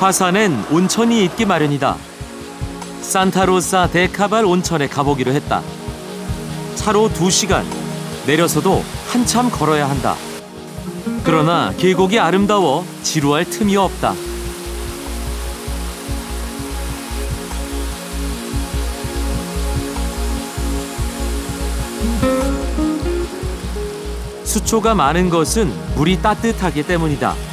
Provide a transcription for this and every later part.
화산엔 온천이 있기 마련이다. 산타로사 데카발 온천에 가보기로 했다. 차로 두시간 내려서도 한참 걸어야 한다. 그러나 계곡이 아름다워 지루할 틈이 없다. 수초가 많은 것은 물이 따뜻하기 때문이다.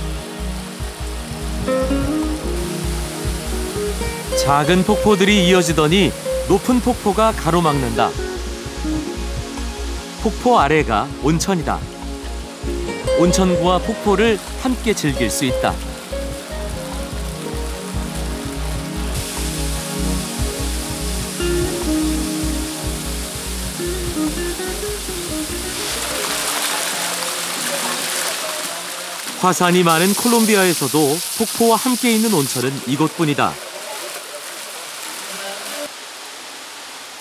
작은 폭포들이 이어지더니 높은 폭포가 가로막는다. 폭포 아래가 온천이다. 온천구와 폭포를 함께 즐길 수 있다. 화산이 많은 콜롬비아에서도 폭포와 함께 있는 온천은 이곳뿐이다.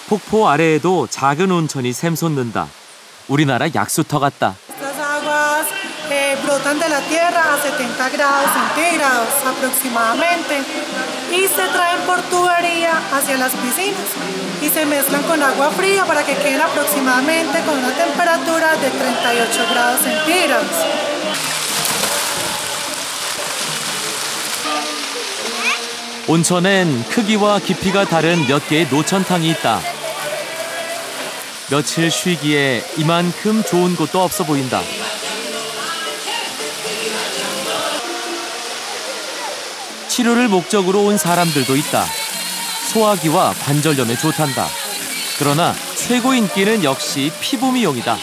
폭포 아래에도 작은 온천이 샘솟는다. 우리나라 약수터 같다. Estas aguas eh, brotan de la tierra a 70 grados centígrados aproximadamente y se traen por tubería hacia las piscinas y se mezclan con agua fría para que queden aproximadamente con una temperatura de 38 grados centígrados. 온천엔 크기와 깊이가 다른 몇 개의 노천탕이 있다. 며칠 쉬기에 이만큼 좋은 곳도 없어 보인다. 치료를 목적으로 온 사람들도 있다. 소화기와 관절염에 좋단다. 그러나 최고 인기는 역시 피부 미용이다.